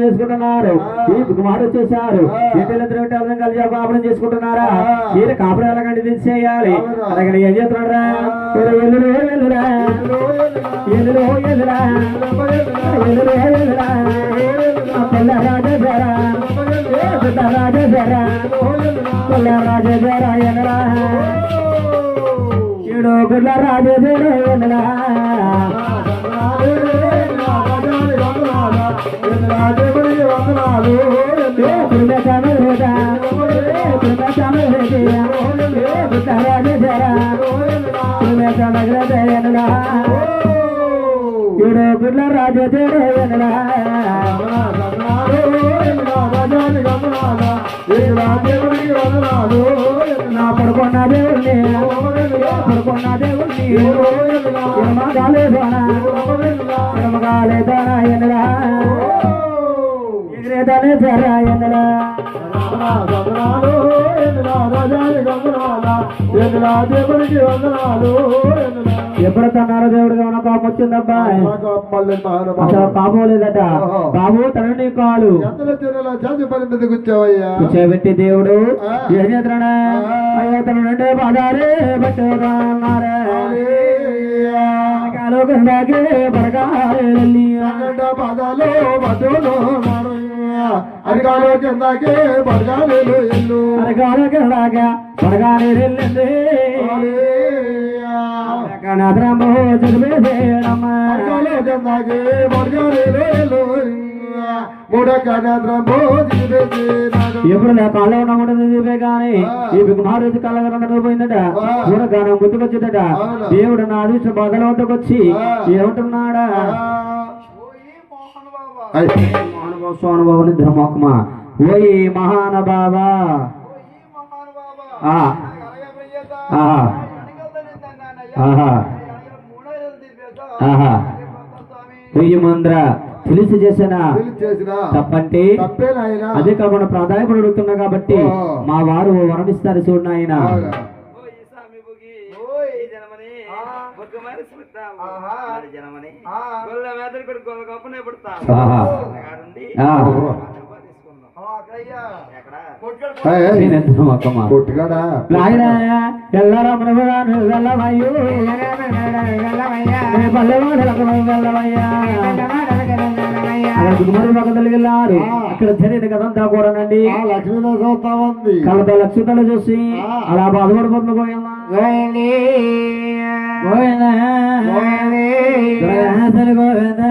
చేసుకుంటున్నారు ఈ కుమారు వచ్చేసారు తిరగటం కలిసి కాపురం చేసుకుంటున్నారా? ఈయన కాపురం ఎలాగంటే తీసేయాలి అలాగని ఏం చేస్తున్నారా ఎల్లులో ఎల్లురా? ఎల్లులో ఎల్లురా? ఎల్లులో ఎల్లురా? పిల్ల రాజేశ్వరా పిల్ల రాజేశ్వరా పిల్ల ఎనరా ఏడో ఎనరా ఏడో పిల్ల రాజేశ్వరా నా పడుకున్న దేవుణ్ణి పడుకున్న దేవుణ్ణి ఎడమగాలే దోణ ఎడమగాలే దోణ ఎనరా జరా ఎనరా ఎప్పుడు తన్నారు దేవుడిగా? ఉన్న పాపం వచ్చిందబ్బా. అసలు పాపం లేదట. బాబు తనని కాలు. కూర్చోబెట్టి దేవుడు ఏం చేస్తున్నాడా? అయ్యో తన నుండే పదారే పట్టుకున్నారే కాలోకందాకే పడకాలి పదాలు బతులు ఎల్లు ఎప్పుడు నా కాళ్ళ ఉన్న ఉండదు దివే గాని ఈ కుమారు కళ్ళ పోయిందట. కూడా గానం గుర్తుకొచ్చిందట. దేవుడు నా అదృష్టం భగవంతుకు వచ్చి ఏమంటున్నాడా? స్వానుభావుని ధర్మోకమా ఓయి మహానుభావ. వెయ్యి మంద్ర. తెలిసి చేసిన. తప్పంటే అదే కాకుండా ప్రాధాన్యపడి అడుగుతున్నా కాబట్టి. మా వారు వరణిస్తారు చూడు అక్కడ గురుమూరు పక్కదలికి వెళ్ళారు అక్కడ జరిగిన కదంతా కూడానండి. లక్ష్మీదేవి చూస్తా ఉంది కళ్ళతో లక్ష్మీతలు చూసి అలా బాధపడిపోతుంది పోయిందా Then I go and then